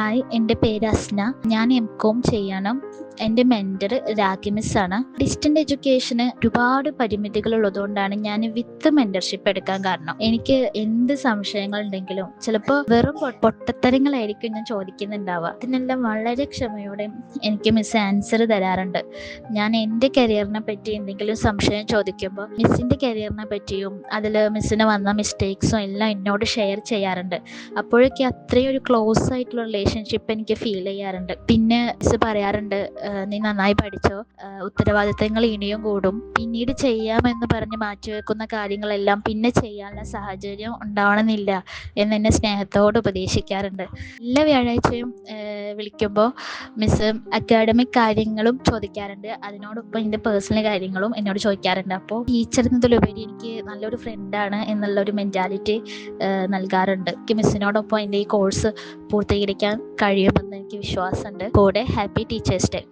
Hi എന്റെ പേര് അസ്ന. ഞാൻ എം കോം ചെയ്യണം. എന്റെ മെന്റർ രാഖി ആണ്. ഡിസ്റ്റന്റ് എഡ്യൂക്കേഷന് ഒരുപാട് പരിമിതികൾ ഉള്ളതുകൊണ്ടാണ് ഞാൻ വിത്ത് മെന്റർഷിപ്പ് എടുക്കാൻ കാരണം. എനിക്ക് എന്ത് സംശയങ്ങൾ ഉണ്ടെങ്കിലും ചിലപ്പോൾ വെറും പൊട്ടത്തരങ്ങളായിരിക്കും ഞാൻ ചോദിക്കുന്നുണ്ടാവുക. അതിനെല്ലാം വളരെ ക്ഷമയോടെ എനിക്ക് മിസ് ആൻസർ തരാറുണ്ട്. ഞാൻ എന്റെ കരിയറിനെ പറ്റി എന്തെങ്കിലും സംശയം ചോദിക്കുമ്പോൾ മിസ്സിന്റെ കരിയറിനെ പറ്റിയും അതിൽ മിസ്സിന് വന്ന മിസ്റ്റേക്സും എല്ലാം എന്നോട് ഷെയർ ചെയ്യാറുണ്ട്. അപ്പോഴൊക്കെ അത്രയും ഒരു ക്ലോസ് ആയിട്ടുള്ള റിലേഷൻഷിപ്പ് എനിക്ക് ഫീൽ ചെയ്യാറുണ്ട്. പിന്നെ മിസ് പറയാറുണ്ട് "ആഹ് നീ നന്നായി പഠിച്ചോ. ഉത്തരവാദിത്തങ്ങൾ ഇനിയും കൂടും. പിന്നീട് ചെയ്യാമെന്ന് പറഞ്ഞ് മാറ്റിവെക്കുന്ന കാര്യങ്ങളെല്ലാം പിന്നെ ചെയ്യാനുള്ള സാഹചര്യം ഉണ്ടാവണമെന്നില്ല എന്ന് എന്നെ സ്നേഹത്തോട് ഉപദേശിക്കാറുണ്ട്. എല്ലാ വ്യാഴാഴ്ചയും വിളിക്കുമ്പോൾ മിസ് അക്കാഡമിക് കാര്യങ്ങളും ചോദിക്കാറുണ്ട്. അതിനോടൊപ്പം എന്റെ പേഴ്സണൽ കാര്യങ്ങളും എന്നോട് ചോദിക്കാറുണ്ട്. അപ്പോൾ ടീച്ചർ എന്നതിലുപരി എനിക്ക് നല്ലൊരു ഫ്രണ്ടാണ് എന്നുള്ള ഒരു മെന്റാലിറ്റി നൽകാറുണ്ട്. എനിക്ക് മിസ്സിനോടൊപ്പം എന്റെ ഈ കോഴ്സ് പൂർത്തീകരിക്കാൻ കഴിയുമെന്ന് എനിക്ക് വിശ്വാസമുണ്ട്. കൂടെ ഹാപ്പി ടീച്ചേഴ്സ് ഡേ